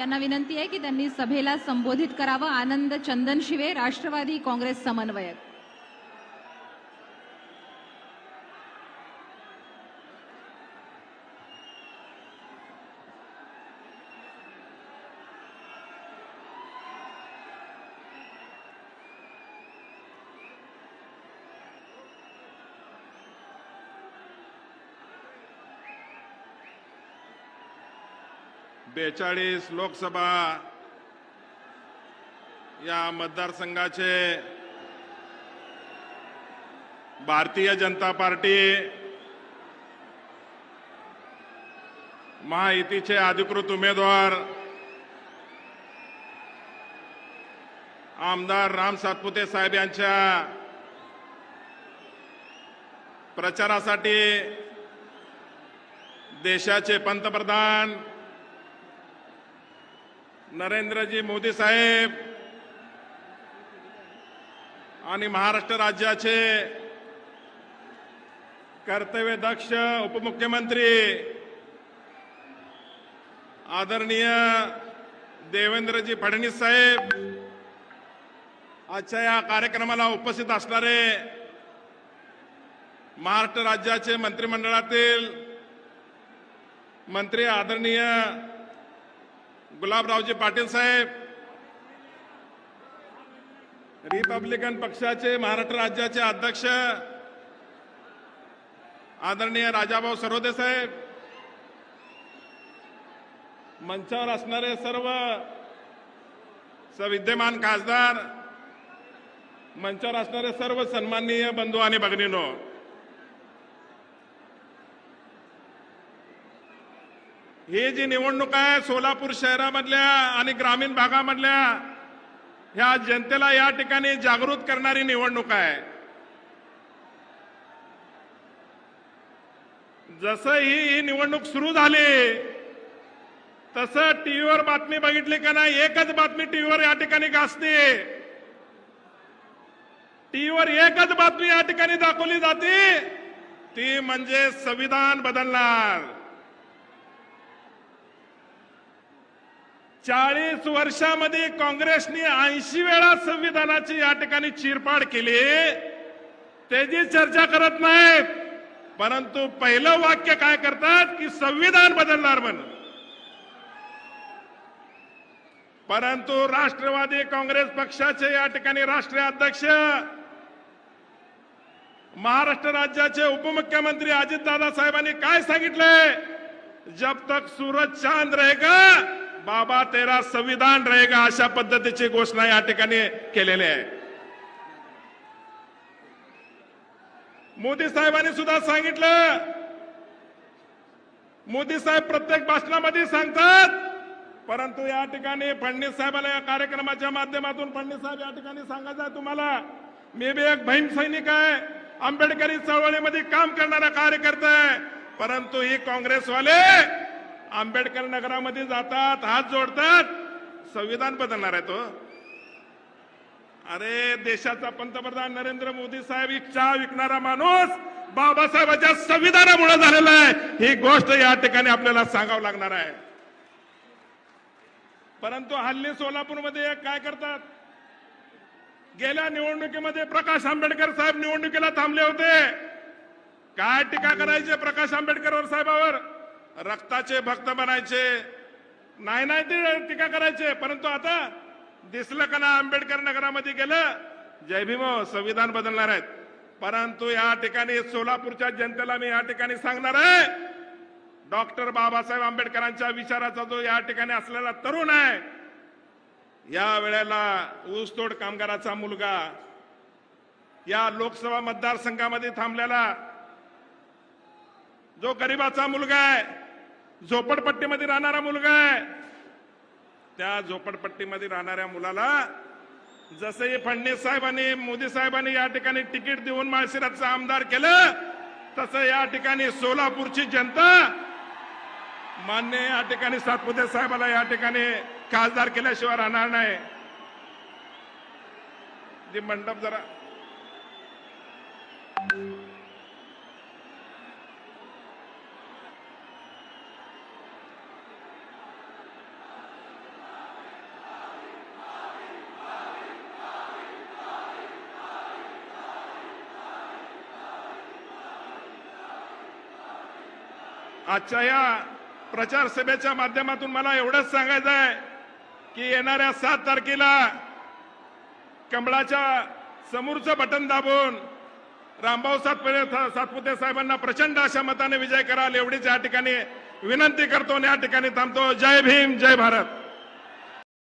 यांना विनंती आहे की त्यांनी सभेला संबोधित करावं. आनंद चंदनशिवे राष्ट्रवादी काँग्रेस समन्वयक. बेचाळीस लोकसभा या मतदारसंघाचे भारतीय जनता पार्टी महायुतीचे अधिकृत उमेदवार आमदार राम सातपुते साहेब यांच्या प्रचारासाठी देशाचे पंतप्रधान नरेंद्रजी मोदी साहेब आणि महाराष्ट्र राज्याचे कर्तव्यदक्ष उपमुख्यमंत्री आदरणीय देवेंद्रजी फडणवीस साहेब आजच्या या कार्यक्रमाला उपस्थित असणारे महाराष्ट्र राज्याचे मंत्रिमंडळातील मंत्री आदरणीय गुलाबरावजी पाटील साहेब रिपब्लिकन पक्षाचे महाराष्ट्र राज्याचे अध्यक्ष आदरणीय राजाभाऊ सरोदे साहेब मंचावर असणारे सर्व सविद्यमान खासदार मंचावर असणारे सर्व सन्माननीय बंधू आणि भगिनीनो ही जी निवडणूक आहे सोलापूर शहरामधल्या आणि ग्रामीण भागामधल्या ह्या जनतेला या ठिकाणी जागृत करणारी निवडणूक आहे. जसं ही ही निवडणूक सुरू झाली तसं टीव्हीवर बातमी बघितली का नाही एकच बातमी टीव्हीवर या ठिकाणी गाजते. टीव्हीवर एकच बातमी या ठिकाणी दाखवली जाते ती म्हणजे संविधान बदलणार. चाळीस वर्षामध्ये काँग्रेसने ऐंशी वेळा संविधानाची या ठिकाणी चिरपाड केली. त्याची चर्चा करत नाहीत. परंतु पहिलं वाक्य काय करतात की संविधान बदलणार म्हणून. परंतु राष्ट्रवादी काँग्रेस पक्षाचे या ठिकाणी राष्ट्रीय अध्यक्ष महाराष्ट्र राज्याचे उपमुख्यमंत्री अजितदादा साहेबांनी काय सांगितलंय? जब तक सूरज चांद रहेगा बाबा तेरा संविधान रहेगा अशा पद्धतीची घोषणा या ठिकाणी केलेली आहे. मोदी साहेबांनी सुद्धा सांगितलं. मोदी साहेब प्रत्येक भाषणामध्ये सांगतात. परंतु या ठिकाणी फडणवीस साहेबाला या कार्यक्रमाच्या माध्यमातून फडणवीस साहेब या ठिकाणी सांगायचं आहे तुम्हाला. मी बी एक बहीण सैनिक आहे. आंबेडकरी चळवळीमध्ये काम करणारा कार्यकर्ता आहे. परंतु ही काँग्रेसवाले आंबेडकर नगरामध्ये जातात हात जोडतात. संविधान बदलणार आहे तो. अरे देशाचा पंतप्रधान नरेंद्र मोदी साहेब एक चहा विकणारा माणूस बाबासाहेबांच्या संविधानामुळे झालेला आहे. ही गोष्ट या ठिकाणी आपल्याला सांगावं लागणार आहे. परंतु हल्ली सोलापूरमध्ये एक काय करतात? गेल्या निवडणुकीमध्ये प्रकाश आंबेडकर साहेब निवडणुकीला थांबले होते. काय टीका करायचे प्रकाश आंबेडकर साहेबावर? रक्ताचे भक्त बनायचे. नाही नाही ते टीका करायचे. परंतु आता दिसलं का ना आंबेडकर नगरामध्ये गेलं? जय भीम संविधान बदलणार आहेत. परंतु या ठिकाणी सोलापूरच्या जनतेला मी या ठिकाणी सांगणार आहे डॉक्टर बाबासाहेब आंबेडकरांच्या विचाराचा जो या ठिकाणी असलेला तरुण आहे या वेळेला ऊसतोड कामगाराचा मुलगा या लोकसभा मतदारसंघामध्ये थांबलेला. जो गरिबाचा मुलगा आहे झोपडपट्टीमध्ये राहणारा मुलगा आहे. त्या झोपडपट्टीमध्ये राहणाऱ्या मुलाला जसंही फडणवीस साहेबांनी मोदी साहेबांनी या ठिकाणी तिकीट देऊन माळशिराचं आमदार केलं तसं या ठिकाणी सोलापूरची जनता मान्य या ठिकाणी सातपुते साहेबाला या ठिकाणी खासदार केल्याशिवाय राहणार नाही. जे मंडप जरा आजच्या या प्रचार सभेच्या माध्यमातून मला एवढंच सांगायचं आहे की येणाऱ्या सात तारखेला कमळाच्या समोरचं बटन दाबून रामभाऊ सातपुते सातपुते साहेबांना प्रचंड अशा मताने विजय कराल एवढीच या ठिकाणी विनंती करतो आणि या ठिकाणी थांबतो. जय भीम जय भारत.